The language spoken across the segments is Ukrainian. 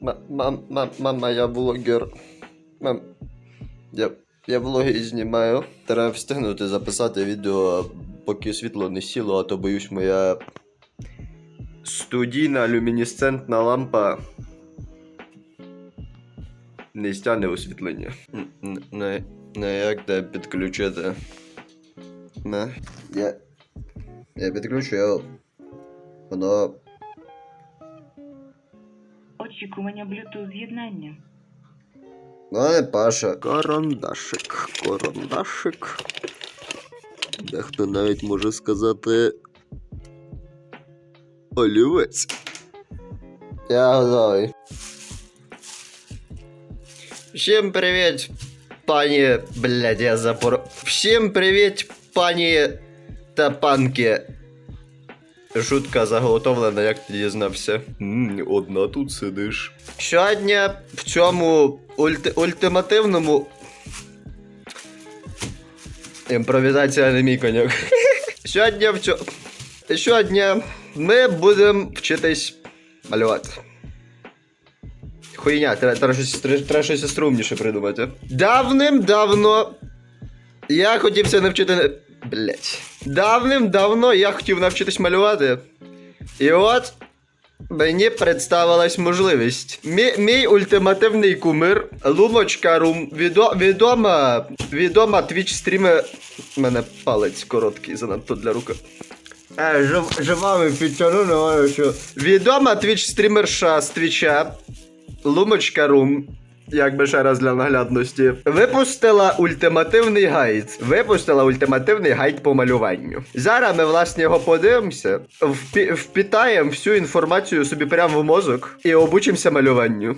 Ма- мам, мам, мама, я блогер. Мам, я, я влоги знімаю. Треба встигнути записати відео, поки світло не сіло, а то боюсь, моя студійна люмінесцентна лампа не стягне освітлення. Не, не як те підключити. Не. Я. Я підключив. Воно. Очікування Bluetooth з'єднання. Ну, не Паша. Карандашик. Карандашик. Дехто навіть може сказати. Олівець. Я готовий. Всім привіт, пані. Блядь, я запор. Всім привіт, пані та панки. Шутка заготовлена, як ти дізнався. м одна тут сидиш. Сьогодні в цьому ульти- ультимативному. Імпровізація не мій коньок. Сьогодні в цьому. Сьогодні ми будемо вчитись малювати. Хуйня, треба, щось, треба, щось струмніше придумати. Давним-давно я хотівся навчити. Блять. Давним-давно я хотів навчитись малювати. І от мені представилась можливість. Мій, мій ультимативний кумир Лумочка Рум. Відо, відома. Відома твіч стріми. У мене палець короткий, занадто для руки. Е, жив, живами підтягну, не маю що. Відома твіч стрімерша з твіча. Лумочка Рум. Якби ще раз для наглядності. Випустила ультимативний гайд. Випустила ультимативний гайд по малюванню. Зараз ми, власне, його подивимося, впі- впітаємо всю інформацію собі прямо в мозок і обучимося малюванню.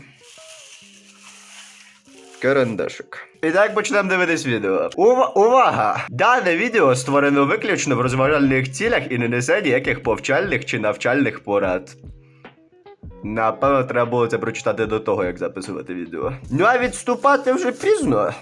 Карандашик. І так почнемо дивитись відео. Ува- увага! Дане відео створено виключно в розважальних цілях і не несе ніяких повчальних чи навчальних порад. Напевно, треба було це прочитати до того, як записувати відео. Ну а відступати вже пізно.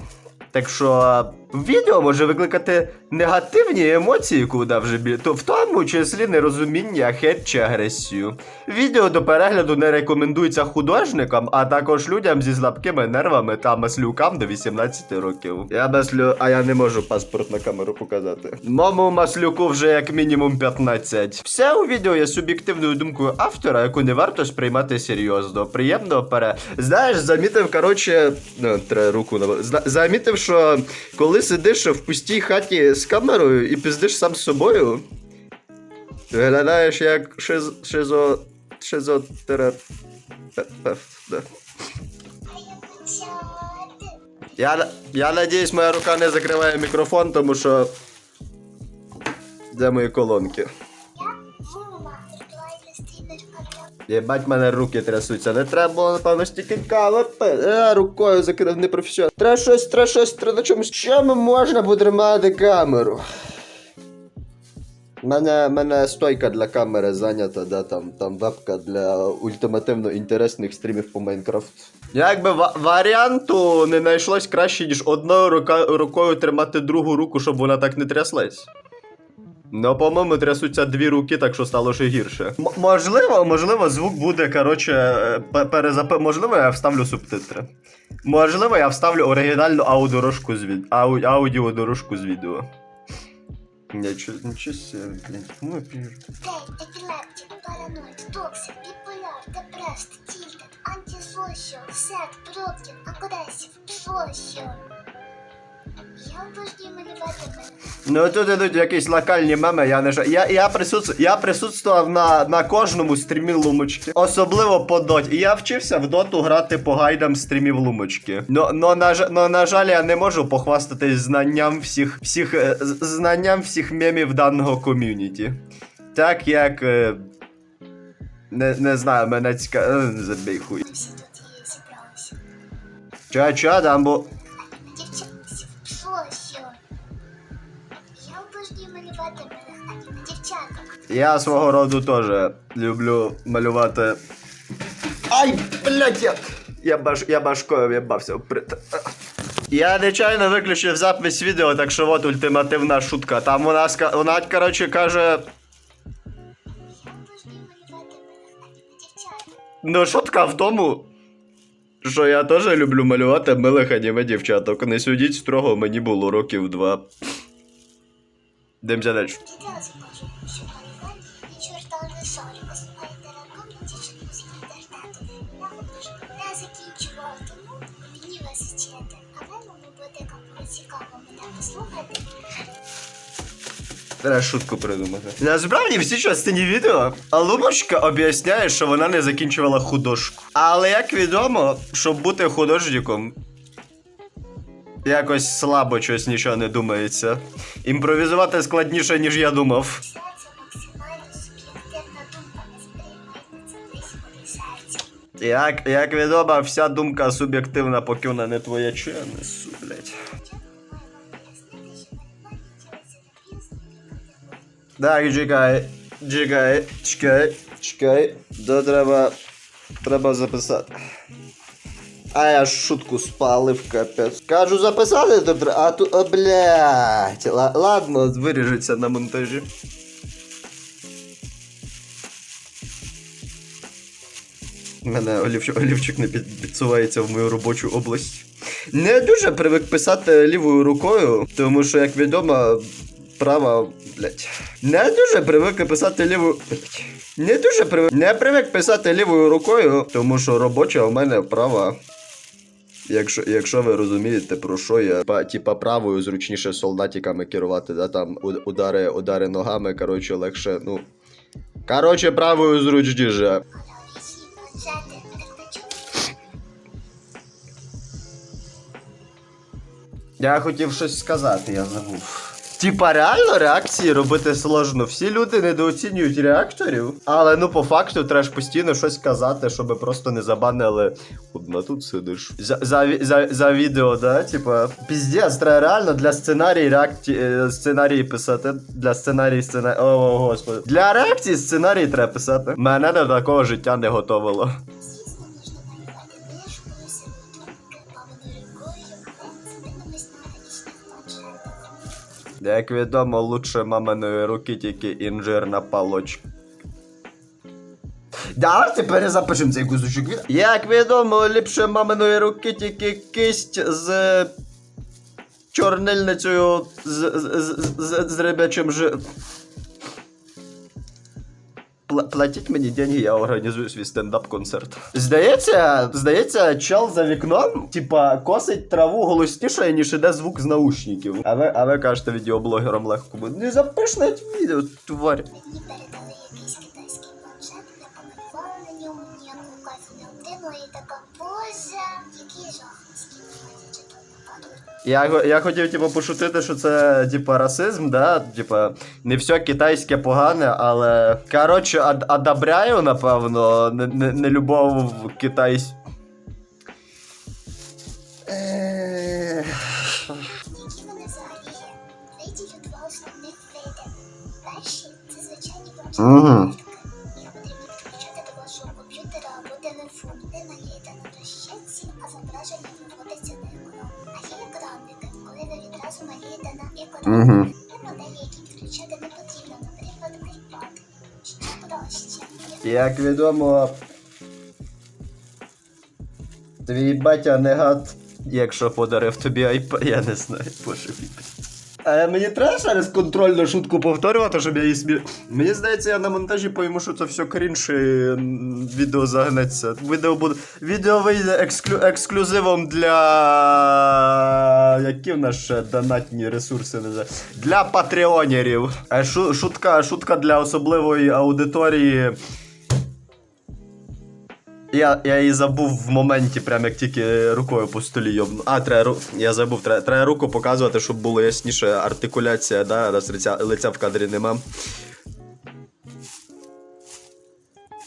Так що відео може викликати негативні емоції, куди вже бі... то в тому числі нерозуміння, хет чи агресію. Відео до перегляду не рекомендується художникам, а також людям зі слабкими нервами та маслюкам до 18 років. Я маслю, а я не можу паспорт на камеру показати. Мому маслюку вже як мінімум 15. Все у відео є суб'єктивною думкою автора, яку не варто сприймати серйозно. Приємно пере. Знаєш, замітив, коротше, ну, треба руку на замітив, що коли сидиш в пустій хаті з камерою і піздиш сам з собою, виглядаєш як шиз... шизо... шизотерапевт. Да. Я, я надіюсь, моя рука не закриває мікрофон, тому що. Де мої колонки? Єбать, мене руки трясуться. Не треба було, напевно, стільки кави пити. Е, рукою закидав непрофесіонал. Треба щось, треба щось, треба на чомусь. Чому можна потримати камеру? Мене, мене стойка для камери зайнята, да, там, там вебка для ультимативно інтересних стрімів по Майнкрафт. Якби ва- варіанту не знайшлось краще, ніж одною рука, рукою тримати другу руку, щоб вона так не тряслась. Ну, по-моєму, трясуться дві руки, так що стало ще гірше. М- можливо, можливо, звук буде, коротше, е, пе- перезапи... Можливо, я вставлю субтитри. Можливо, я вставлю оригінальну аудіодорожку з від... ау... аудіодорожку з відео. Нічого, нічого себе, блін. Ну, пір. Гей, токсик, біполяр, депрест, агресів, соціал. Ну тут ідуть якісь локальні меми, я не жа. Я, я, присутствував, я присутствував на, на кожному стрімі лумочки. Особливо по доті. І я вчився в доту грати по гайдам стрімів лумочки. Но, но, на, но на жаль, я не можу похвастатись знанням всіх, всіх, е, знанням всіх мемів даного ком'юніті. Так як. е, Не, не знаю, мене цікаво. Забій хуй. Всі тут є зібралися. Ча, ча, дамбо. Я свого роду теж люблю малювати. Ай, блядь, я, я, баш, я башкою в'єбався. Я нечайно виключив запис відео, так що от ультимативна шутка. Там вона, вона коротше, каже. Ну, шутка в тому, що я теж люблю малювати милих аніме дівчаток. Не судіть строго, мені було років два. Дивимося далі. Треба шутку придумати. Насправді в цій частині відео Алубочка об'ясняє, що вона не закінчувала художку. Але як відомо, щоб бути художником, якось слабо щось нічого не думається. Імпровізувати складніше, ніж я думав. Як, як відомо, вся думка суб'єктивна, поки вона не твоя, чи я несу, блядь. Так, чекай, чекай, чекай, чекай. То треба. Треба записати. А я шутку спалив, капець. Кажу записати, треба. А тут. О, блядь. Ла- ладно, виріжеться на монтажі. У мене олівчик, олівчик не під, підсувається в мою робочу область. Не дуже привик писати лівою рукою, тому що, як відомо, права, блять. Не дуже привик писати лівою. Блять. Не дуже привик. Не привик писати лівою рукою, тому що робоча у мене права. Якщо, якщо ви розумієте, про що я, па, типа правою зручніше солдатиками керувати, да, там удари, удари ногами, коротше, легше, ну. Коротше, правою зручніше. Я хотів щось сказати, я забув. Типа, реально реакції робити сложно. Всі люди недооцінюють реакторів, але ну по факту треба ж постійно щось казати, щоб просто не забанили. Одна тут сидиш. За, за, за, за відео, да? Типа, піздець, треба реально для сценарії реакції е, сценарії писати. Для сценарії сценарії. О, господи. Для реакції сценарії треба писати. Мене до такого життя не готовило. Як відомо, лучше маминої руки тільки інжирна палочка. Давайте перезапишемо цей кусочок. Як відомо, ліпше маминої руки тільки кисть з чорнильницею з, з, з, з, з рибячим жи. Пла- Платіть мені деньги, я організую свій стендап-концерт. Здається, здається, чел за вікном, типа, косить траву голосніше, ніж іде звук з наушників. А ви, а ви кажете відеоблогерам легко. Не запишнеть відео, тварь. Я, я хотів, типу, пошутити, що це, типа, расизм, да? Типа, не все китайське погане, але. Коротше, ад- одобряю, напевно, не, не, не любов в китайсь. Які вони взагалі? Виділю два основних види. Перший це звичайні планшети. Як відомо. Твій батя не гад, якщо подарив тобі айпад, я не знаю, боже мій. А мені треба ще раз контрольну шутку повторювати, щоб я її смі... Мені здається, я на монтажі пойму, що це все м, відео загнеться. Відео буде. Відео вийде ексклю... ексклюзивом для. Які в нас ще донатні ресурси не знаю. Для патреонерів. Шутка, шутка для особливої аудиторії. Я, я її забув в моменті, прям як тільки рукою по столі йобну. А, треба я забув, треба, треба руку показувати, щоб було ясніше артикуляція, да, раз лиця, лиця в кадрі нема.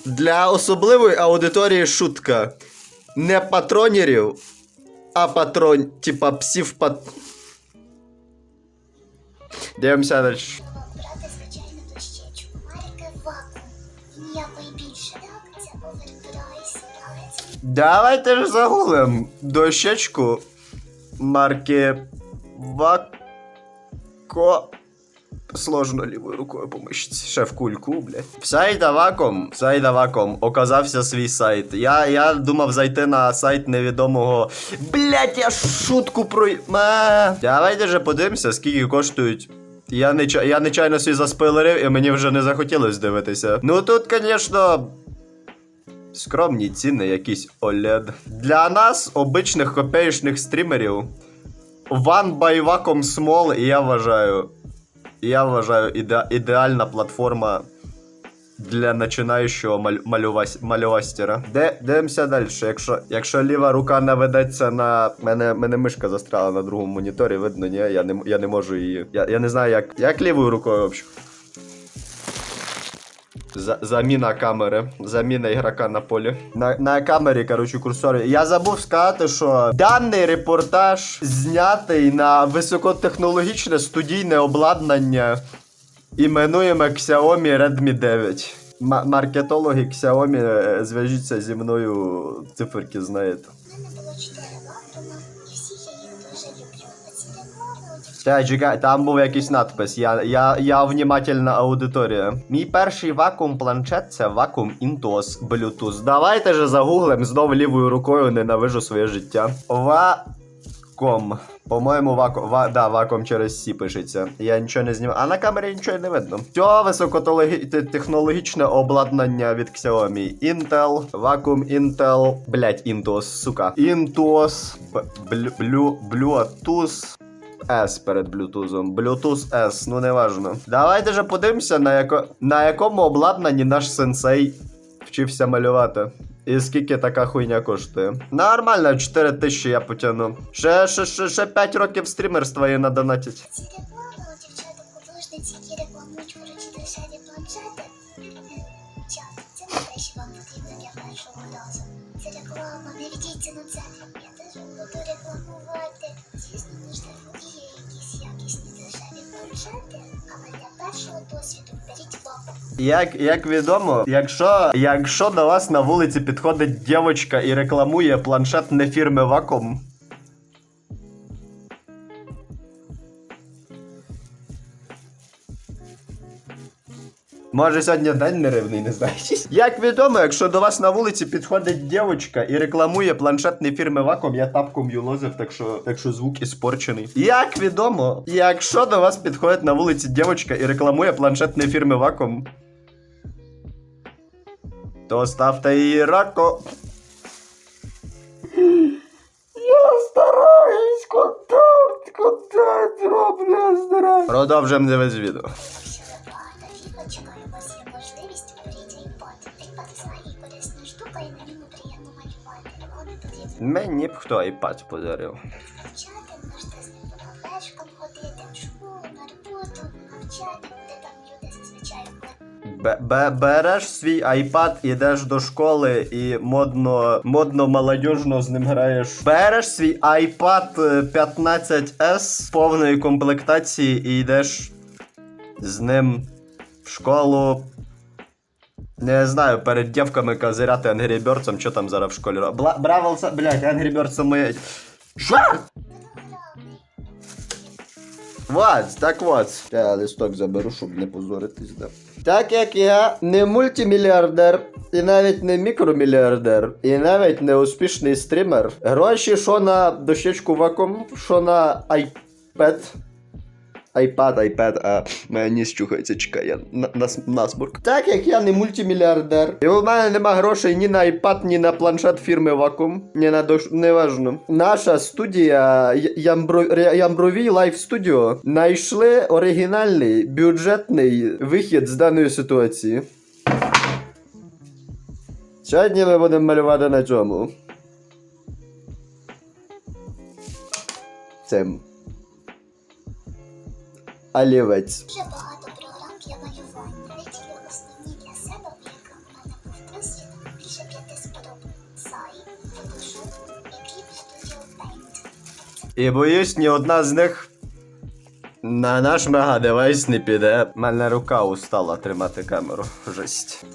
Для особливої аудиторії шутка. Не патронерів, а патрон, типа псів пат. Дивимося далі. Давайте ж загуглим дощечку марки Вако. Сложно лівою рукою помишці. Ще в кульку, блядь. В сайт Аваком, в оказався свій сайт. Я, я думав зайти на сайт невідомого. Блять, я шутку про. Ма. Давайте же подивимося, скільки коштують. Я, неча... я нечайно свій заспойлерив, і мені вже не захотілося дивитися. Ну тут, звісно. Скромні ціни, якісь OLED. Для нас, обичних копеечних стрімерів, One by Wacom Small, я вважаю. Я вважаю іде... ідеальна платформа для починаючого маль... малювас... малювастера. Де... Дивимося далі. Якщо... Якщо ліва рука наведеться на. Мене, мене мишка застряла на другому моніторі, видно, ні, я не, я не можу її. Я, я не знаю, як. Як лівою рукою взагалі. За, заміна камери, заміна ігрока на полі. На, на камері, коротше, курсорі. Я забув сказати, що даний репортаж знятий на високотехнологічне студійне обладнання. Іменуємо Xiaomi Redmi 9. Ма- маркетологи Xiaomi, е, зв'яжіться зі мною, циферки знаєте. Чекай, чекай, там був якийсь надпис. Я, я, я внімательна аудиторія. Мій перший вакуум планшет це вакуум Intuos Bluetooth. Давайте же загуглим знов лівою рукою ненавижу своє життя. Ваком. По-моєму, вакуум. Ва, да, вакуум через Сі пишеться. Я нічого не знімаю. А на камері нічого не видно. Все високотехнологічне обладнання від Xiaomi. Intel, вакуум Intel. Блять, Intuos, сука. Intuos, Б- Blue, Blue, Bluetooth. S перед Bluetooth. Bluetooth S, ну не важно. Давайте же подивимося, на, яко... на якому обладнанні наш сенсей вчився малювати. І скільки така хуйня коштує? Нормально, 4 тисячі я потягну. Ще, ще, ще, ще 5 років стрімерства і надонатять. Ці разу. Це реклама, не на це. Я теж буду рекламувати. Звісно, і є якісь якісні дешеві планшети, але першого досвіду беріть вакуум. Як, як відомо, якщо, якщо до вас на вулиці підходить дівчинка і рекламує планшет не фірми Wacom, Може сьогодні день нерівний, не знаю. Як відомо, якщо до вас на вулиці підходить дівчинка і рекламує планшетний фірми Wacom, я тапком юлозив, так що, так що звук іспорчений. Як відомо, якщо до вас підходить на вулиці дівчинка і рекламує планшетний фірми Wacom, то ставте її рако. Я стараюсь, контакт, контакт роблю, я стараюсь. Продовжуємо дивитися відео. Мені б хто iPad подарив. навчати, можете з ним по ходити, в школу, на роботу, навчати, де там люди зазвичай. Бе- бе- Береш свій iPad, ідеш до школи і модно, модно молодіжно з ним граєш. Береш свій iPad е, 15S повної комплектації і йдеш з ним в школу. Не знаю, перед дівками козиряти Angry Birds, що там зараз в школі ро- Бла- Бравл, Са- блядь, Angry Birds це моє. Що? Вот, так вот. Я листок заберу, щоб не позоритись, да. Так як я не мультимільярдер, і навіть не мікромільярдер, і навіть не успішний стрімер, гроші що на дощечку вакуум, що на iPad. iPad, iPad, а моя ніс чухається, я на, нас, насморк. Так як я не мультимільярдер, і у мене нема грошей ні на iPad, ні на планшет фірми Wacom, ні на дош... неважно. Наша студія Ямбро... Ямбровій Live Studio знайшли оригінальний бюджетний вихід з даної ситуації. Сьогодні ми будемо малювати на цьому. Цим. Олівець. Дуже багато програм для малювання. Виділю основні для себе, в яких мене був досвід більше п'яти сподоб. Сай, Photoshop і Clip Studio Paint. І боюсь, ні одна з них на наш мегадевайс не піде. Мене рука устала тримати камеру. Жесть.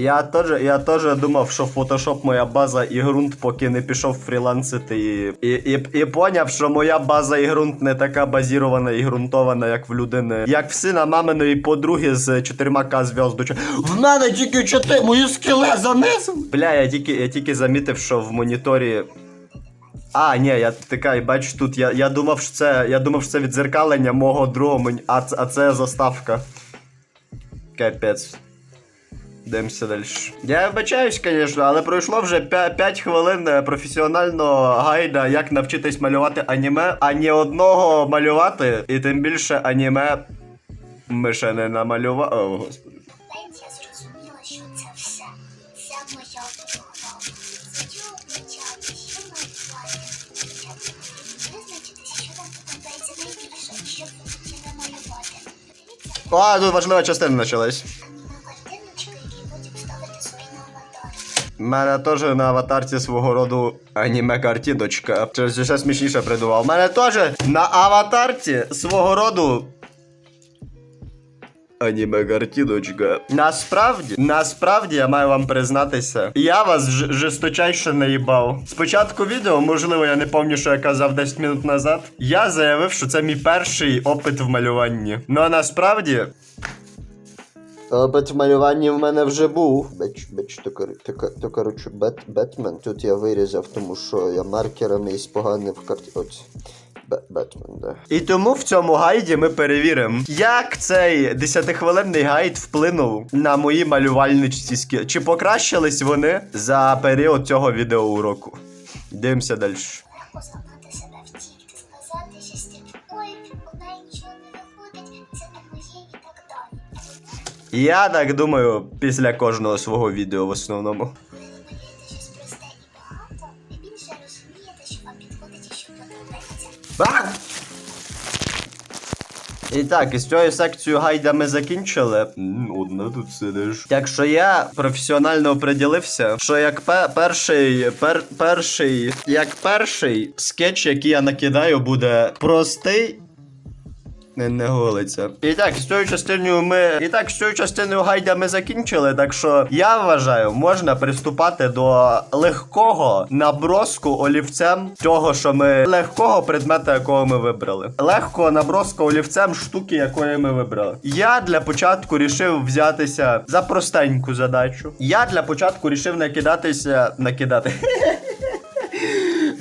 Я теж, я теж думав, що Photoshop моя база і ґрунт, поки не пішов фрілансити і, і, і, і поняв, що моя база і ґрунт не така базірована і ґрунтована, як в людини. Як в сина маминої подруги з 4К зв'яздочок. В мене тільки чотири, мої скіли занесені. Бля, я тільки, я тільки замітив, що в моніторі. А, ні, я така, бачу, тут я, я думав, що це. Я думав, що це відзеркалення мого другого а, а це заставка. Капець. Дивимося далі. Я вибачаюсь, звісно, але пройшло вже 5 хвилин е, професіонального гайда, як навчитись малювати аніме, а ні одного малювати, і тим більше аніме ми ще не намалювали. О, господи. Я зрозуміла, що це все. Це моя що малювати. Визначитися, що вам подобається найбільше, і що ви хотіли малювати. А, тут важлива частина почалась. Ставити собі на аватар. У мене теж на аватарці свого роду аніме-картиночка. Щось ще смішніше придумав. У мене теж на аватарці свого роду. Аніме-картиночка. Насправді, насправді я маю вам признатися, я вас жесточайше наїбав. Спочатку відео, можливо, я не пам'ятаю, що я казав 10 минут назад. Я заявив, що це мій перший опит в малюванні. Ну а насправді. Опит в малюванні в мене вже був. Бач, бач, то, то, то коротше, бет, Бетмен. Тут я вирізав, тому що я маркерами і споганив карті. От. Бе- Бетмен, да. І тому в цьому гайді ми перевіримо, як цей 10-хвилинний гайд вплинув на мої малювальничці скіл. Чи покращились вони за період цього відеоуроку? Дивимося далі. Я так думаю, після кожного свого відео в основному. А! І так, із цією секцією гайда ми закінчили. Одна тут сидиш. Так що я професіонально оприділився, що як пе- перший, пер, перший, як перший скетч, який я накидаю, буде простий. Не, не голиться. І так, з цією частиною ми. І так, з цією частиною гайда ми закінчили. Так що я вважаю, можна приступати до легкого наброску олівцем того, що ми легкого предмета, якого ми вибрали. Легкого наброску олівцем штуки, якої ми вибрали. Я для початку рішив взятися за простеньку задачу. Я для початку рішив накидатися. накидати.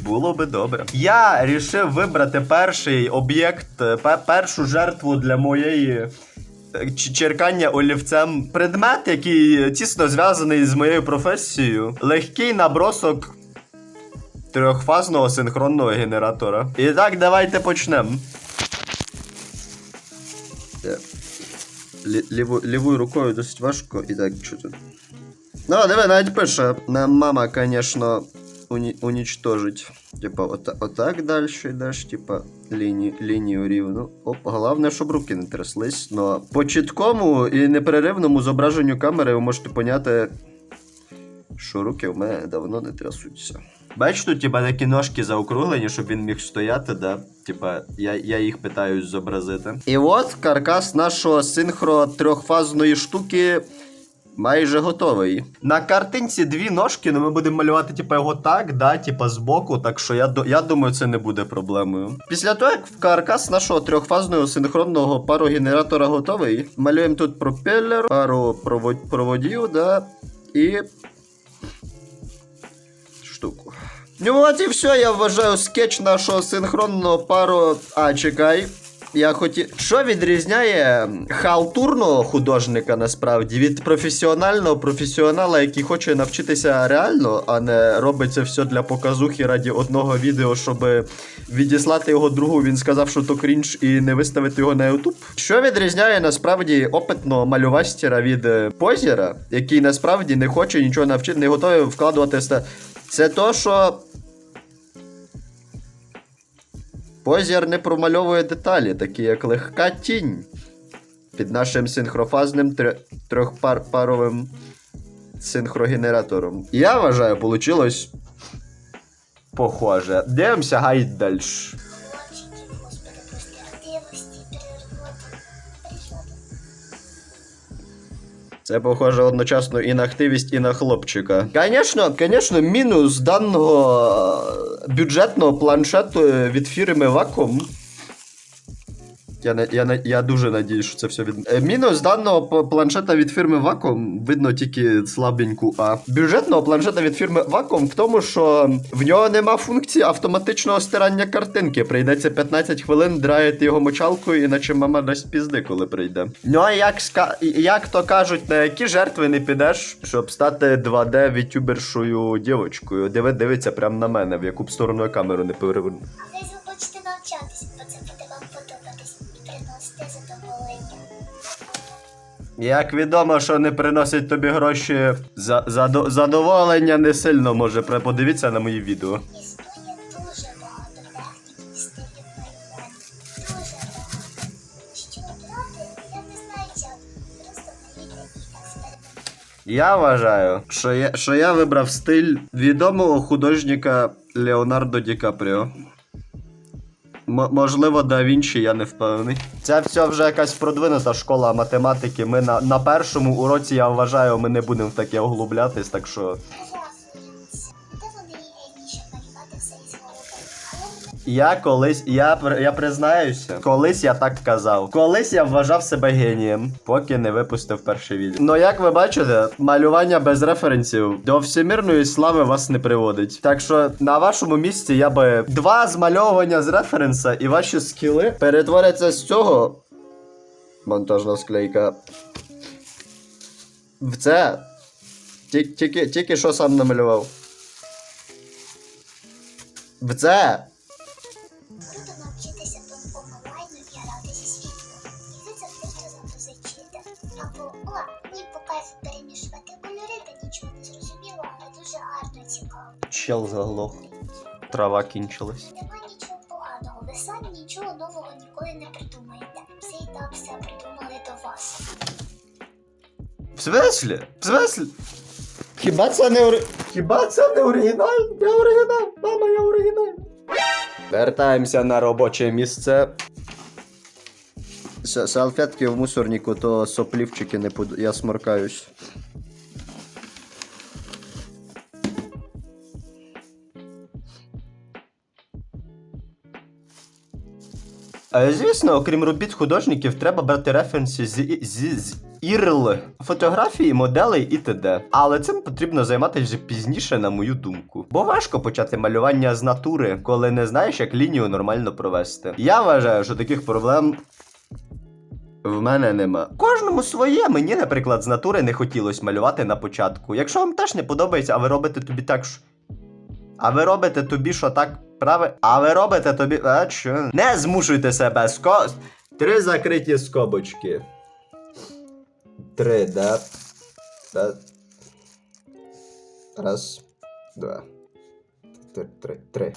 Було би добре. Я рішив вибрати перший об'єкт, е, першу жертву для моєї. е, Черкання олівцем предмет, який тісно зв'язаний з моєю професією. Легкий набросок трьохфазного синхронного генератора. І так, давайте почнемо. Лівою, лівою рукою досить важко. І так, тут? Ну, диви, навіть пише. Нам мама, звісно, уні- унічтожить. Типа, ота, отак далі йдеш, типа, лінію, лінію рівну. Оп, головне, щоб руки не тряслись. Но по чіткому і непреривному зображенню камери ви можете поняти, що руки в мене давно не трясуться. Бачиш, тут типа такі ножки заокруглені, щоб він міг стояти, да? Типа, я, я їх питаюсь зобразити. І от каркас нашого синхро трьохфазної штуки майже готовий. На картинці дві ножки, ну ми будемо малювати, типа, його так, да, типа збоку, так що я, я думаю, це не буде проблемою. Після того, як каркас нашого трьохфазного синхронного парогенератора готовий, малюємо тут пропелер, пару провод- проводів, да, і штуку. Ну от і все, я вважаю скетч нашого синхронного пару. А, чекай. Я хотів. Що відрізняє халтурного художника насправді від професіонального професіонала, який хоче навчитися реально, а не робить це все для показухи раді одного відео, щоб відіслати його другу. Він сказав, що то крінж і не виставити його на Ютуб. Що відрізняє насправді опитного малювастера від е, позіра, який насправді не хоче нічого навчити, не готовий вкладувати Це то, що Позір не промальовує деталі, такі як легка тінь під нашим синхрофазним тр- трьохпаровим синхрогенератором. Я вважаю, получилось похоже. Дивимося гайд Це похоже одночасно і на активість, і на хлопчика. Звісно, звісно, мінус даного е, бюджетного планшету від фірми Wacom. Я, я, я дуже надію, що це все від. Е, Мінус даного планшета від фірми Wacom видно тільки слабеньку А. Бюджетного планшета від фірми Wacom в тому, що в нього нема функції автоматичного стирання картинки. Прийдеться 15 хвилин драяти його мочалкою, іначе мама дасть пізди, коли прийде. Ну а як, ска... як то кажуть, на які жертви не підеш, щоб стати 2D вітюбершою дівочкою? Диви, дивиться прямо на мене, в яку б сторону я камеру не переверну. Але ви хочете навчатись, Як відомо, що не приносить тобі гроші, за, задо- задоволення не сильно може. Подивіться на мої відео. Існує дуже багато я. Я вважаю, що я, що я вибрав стиль відомого художника Леонардо Ді Капріо. Можливо, да Вінчі, я не впевнений. Це все вже якась продвинута школа математики. Ми на, на першому уроці, я вважаю, ми не будемо в таке оглублятись, так що. Я колись, я, я признаюся, колись я так казав. Колись я вважав себе генієм, поки не випустив перше відео. Ну як ви бачите, малювання без референсів до всемірної слави вас не приводить. Так що на вашому місці я би два змальовування з референса і ваші скіли перетворяться з цього. Монтажна склейка. В це. Тільки, тільки що сам намалював. В це. Чел заглох. Трава кінчилась. Нема нічого поганого, ви самі нічого нового ніколи не придумаєте. Все і так все придумали до вас. В смислі? В смислі? Хіба це не ори... Хіба це не оригінал? Я оригінал, мама, я оригінал. Вертаємося на робоче місце. С- Салфетки в мусорнику, то соплівчики не буду. Я сморкаюсь. Звісно, окрім робіт художників, треба брати референси з, з, з ІРЛ, фотографії, моделей і т.д. Але цим потрібно займатися вже пізніше, на мою думку. Бо важко почати малювання з натури, коли не знаєш, як лінію нормально провести. Я вважаю, що таких проблем. В мене нема. Кожному своє. Мені, наприклад, з натури не хотілося малювати на початку. Якщо вам теж не подобається, а ви робите тобі так, що а ви робите тобі, що так праве. А ви робите тобі. А що? Не змушуйте себе ско. Три закриті скобочки. Три, да. да. Раз, два. Три, три, три.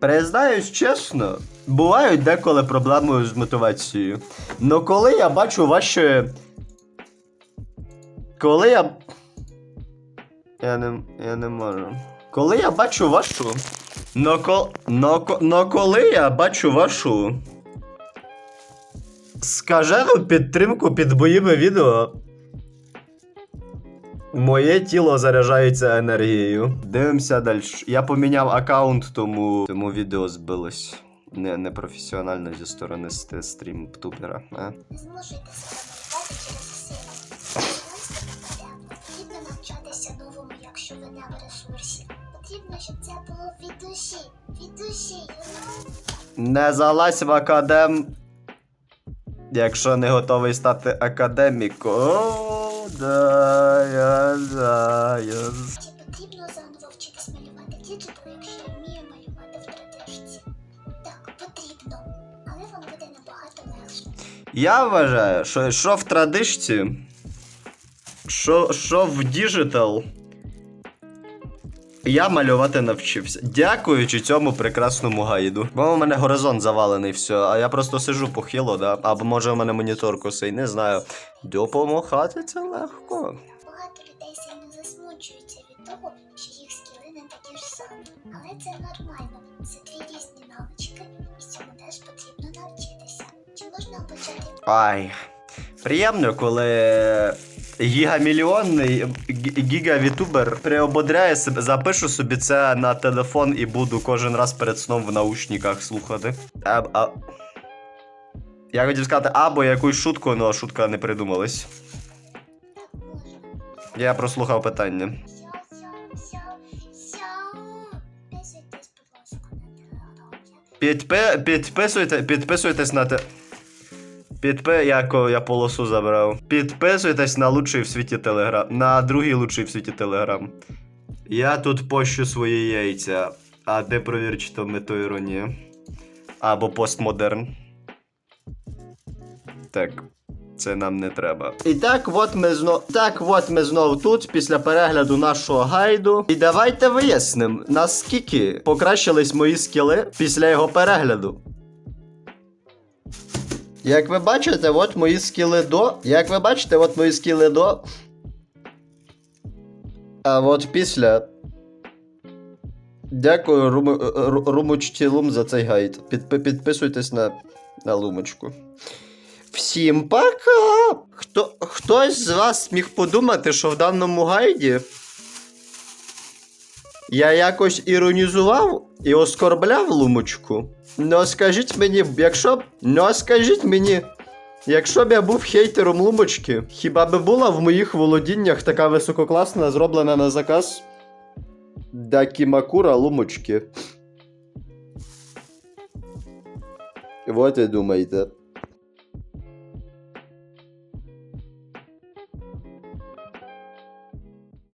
Признаюсь чесно, бувають деколи проблеми з мотивацією. Но коли я бачу ваші. Коли я. Я не, я не можу. Коли я бачу вашу. Но, ко... но, но коли я бачу вашу. Скажену підтримку під моїми відео. Моє тіло заряджається енергією. Дивимося далі. Я поміняв аккаунт, тому, тому відео збилось. Не, не професіонально зі сторони ст- стрім-тубера. А? Не змушуйте через щоб це було від душі. Від душі. Не залазь в академ. Якщо не готовий стати академіком. Да, я знаю. Чи потрібно заново вчитись малювати діджитал, якщо я вмію малювати в 3D-шці? Так, потрібно. Але вам буде набагато легше. Я вважаю, що що в традишці, що, що в діджитал, я малювати навчився. Дякуючи цьому прекрасному гайду. Бо у мене горизонт завалений все, а я просто сижу похило, да? Або може у мене монітор косий, не знаю. Допомагати це легко. Багато людей сильно засмучуються від того, що їх скіли не такі ж самі. Але це нормально. Це дві різні навички, і цьому теж потрібно навчитися. Чи можна почати Ай. Приємно, коли гігамільйонний гі- гігавітубер приободряє себе, запишу собі це на телефон і буду кожен раз перед сном в наушниках слухати. А, а... Я хотів сказати або якусь шутку, але шутка не придумалась. Я прослухав питання. Підпи... Підписуйте, підписуйтесь на те. Підпи... Як я полосу забрав. Підписуйтесь на лучший в світі телеграм. На другий лучший в світі телеграм. Я тут пощу свої яйця. А де провір, чи то метоіронія? Або постмодерн. Так. Це нам не треба. І так, от ми знов. Так, от ми знов тут, після перегляду нашого гайду. І давайте вияснимо, наскільки покращились мої скіли після його перегляду. Як ви бачите, от мої скіли до. Як ви бачите, от мої скіли до. А от після. Дякую, Руму, Ру- Румучтілум, за цей гайд. Підпи- підписуйтесь на, на лумочку. Всім пока! Хто, хтось з вас міг подумати, що в даному гайді я якось іронізував і оскорбляв лумочку. Ну скажіть мені, якщо б. Ну скажіть мені, якщо б я був хейтером лумочки, хіба би була в моїх володіннях така висококласна, зроблена на заказ Дакімакура лумочки? Вот і думайте.